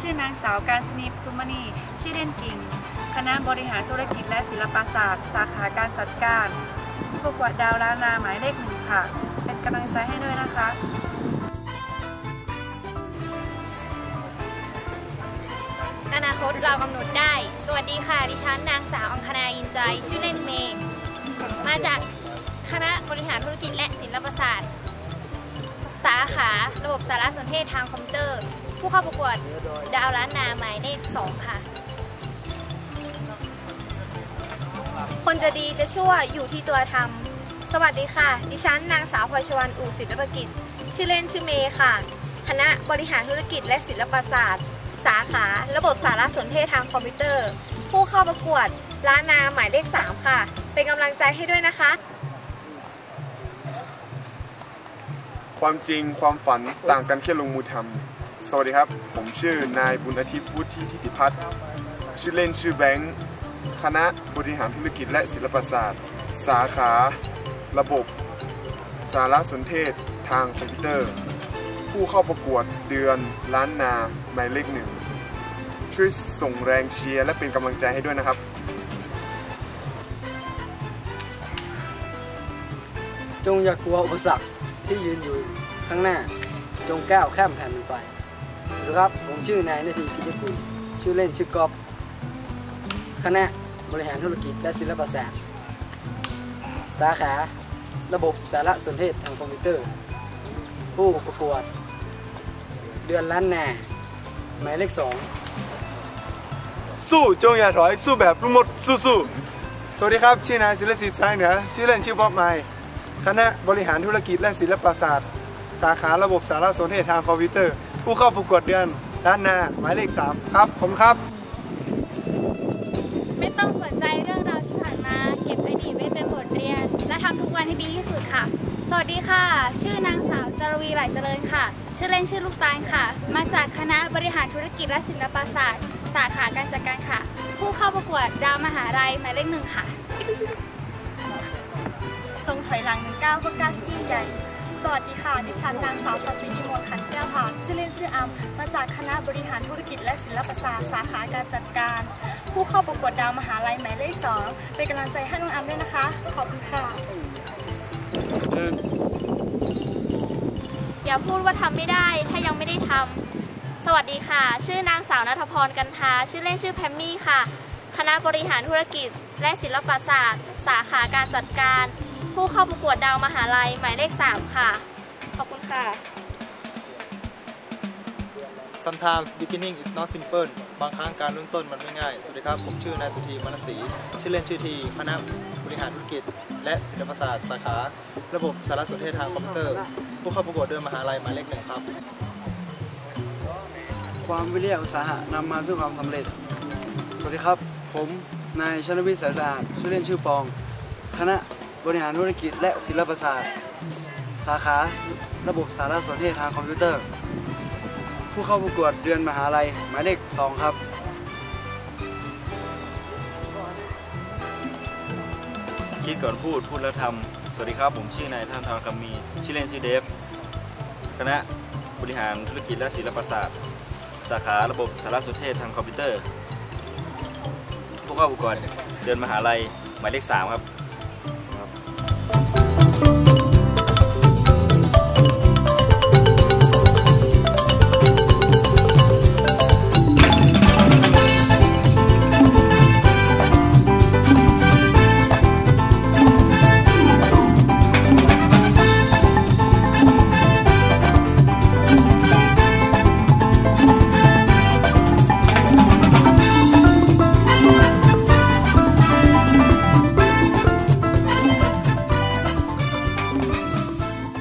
ชื่อนางสาวการสนิปทุมณี ชื่อเล่นกิ่ง คณะบริหารธุรกิจและศิลปศาสตร์ สาขาการจัดการผู้ประกวดดาวล้านนาหมายเลขหนึ่งค่ะ เป็นกำลังใจให้ด้วยนะคะอนาคตเรากำหนดได้ สวัสดีค่ะ ดิฉันนางสาวอังคณาอินใจ ชื่อเล่นเมย์มาจากคณะบริหารธุรกิจและศิลปศาสตร์ สาขาระบบสารสนเทศทางคอมพิวเตอร์ ผู้เข้าประกวดดาวล้านนาหมายเลข2ค่ะ คนจะดีจะชั่วอยู่ที่ตัวทำสวัสดีค่ะ ดิฉันนางสาวพลอยชวันอู่ศิลปกิจ ชื่อเล่นชื่อเมย์ค่ะ คณะบริหารธุรกิจและศิลปศาสตร์ สาขา ระบบสารสนเทศทางคอมพิวเตอร์ ผู้เข้าประกวดล้านนาหมายเลข 3 ค่ะ เป็นกำลังใจให้ด้วยนะคะ ความจริงความฝันต่างกันแค่ลงมือทำ สวัสดีครับ ผมชื่อนายบุญอาทิตย์วุฒิทิติพัฒน์ชื่อเล่นชื่อแบงค์คณะบริหารธุรกิจและศิลปศาสตร์ สาขา ระบบ สารสนเทศ ทางคอมพิวเตอร์ ผู้เข้าประกวดเดือนล้านนาหมายเลขหนึ่งช่วยส่งแรงเชียร์และเป็นกำลังใจให้ด้วยนะครับจงอย่ากลัวอุปสรรคที่ยืนอยู่ข้างหน้า จงก้าวข้ามผ่านมันไป สวัสดีครับ ผมชื่อนายนาทีพิจิตรชื่อเล่นชื่อกอบคณะบริหารธุรกิจและศิลปศาสตร์ สาขา ระบบสารสนเทศทางคอมพิวเตอร์ ผู้ประกวด เดือนล้านนาหมายเลขสองสู้จงอย่าถอยสู้แบบรุ่มดสู้ๆสวัสดีครับ ชื่อนายศิลศิษฐ์สายเหนือชื่อเล่นชื่อป๊อบไมค์คณะบริหารธุรกิจและศิลปศาสตร์ สาขาระบบสารสนเทศทางคอมพิวเตอร์ ผู้เข้าประกวดเดือนด้านหน้าหมายเลข 3 ครับผมครับ ไม่ต้องสนใจเรื่องราวที่ผ่านมา เก็บอดีตไว้เป็นบทเรียน และทำทุกวันให้ดีที่สุดค่ะ สวัสดีค่ะ ชื่อนางสาวจารวีไหลเจริญค่ะ ชื่อเล่นชื่อลูกตาลค่ะ มาจากคณะบริหารธุรกิจและศิลปศาสตร์ สาขาการจัดการค่ะ ผู้เข้าประกวดดาวมหาลัยหมายเลขหนึ่งค่ะ จงถอยหลังหนึ่งก้าวเพื่อก้าวที่ยิ่งใหญ่ สวัสดีค่ะ ดิฉันนางสาวสัตย์ศรีนิมนขันแก้วผานชื่อเล่นชื่ออัมมาจากคณะบริหารธุรกิจและศิลปศาสตร์สาขาการจัดการ ผู้เข้าประกวดดาวมหาลัยหมายเลขสองเป็นกำลังใจให้น้องอัมด้วยนะคะ ขอบคุณค่ะ อย่าพูดว่าทำไม่ได้ถ้ายังไม่ได้ทำสวัสดีค่ะ ชื่อนางสาวนัทพรกันทาชื่อเล่นชื่อแพมมี่ค่ะ คณะบริหารธุรกิจและศิลปศาสตร์ สาขาการจัดการ ผู้เข้าประกวดดาวมหาลัยหมายเลข 3 ค่ะ ขอบคุณค่ะ Sometimes beginning is not simple บางครั้งการเริ่มต้นมันไม่ง่าย สวัสดีครับ ผมชื่อนายสุธีมนศรีชื่อเล่นชื่อทีคณะบริหารธุรกิจ และศิลปศาสตร์สาขา ระบบสารสนเทศทางคอมพิวเตอร์ ผู้เข้าประกวดเดินมหาลัยหมายเลขหนึ่งครับ ความวิริยะอุตสาหะนำมาซึ่งความสำเร็จ สวัสดีครับ ผมนายชนวิทย์สายสะอาดชื่อเล่นชื่อปอง คณะ บริหารธุรกิจและศิลปศาสตร์ สาขาระบบสารสนเทศทางคอมพิวเตอร์ ผู้เข้าประกวดเดือนมหาลัยหมายเลข2ครับคิดก่อนพูดพูดแล้วทำสวัสดีครับ ผมชื่อนายท่านทรคำมี ชื่อเล่นชื่อเดฟ คณะบริหารธุรกิจและศิลปศาสตร์ สาขาระบบสารสนเทศทางคอมพิวเตอร์ ผู้เข้าประกวดเดือนมหาลัยหมายเลข3ครับ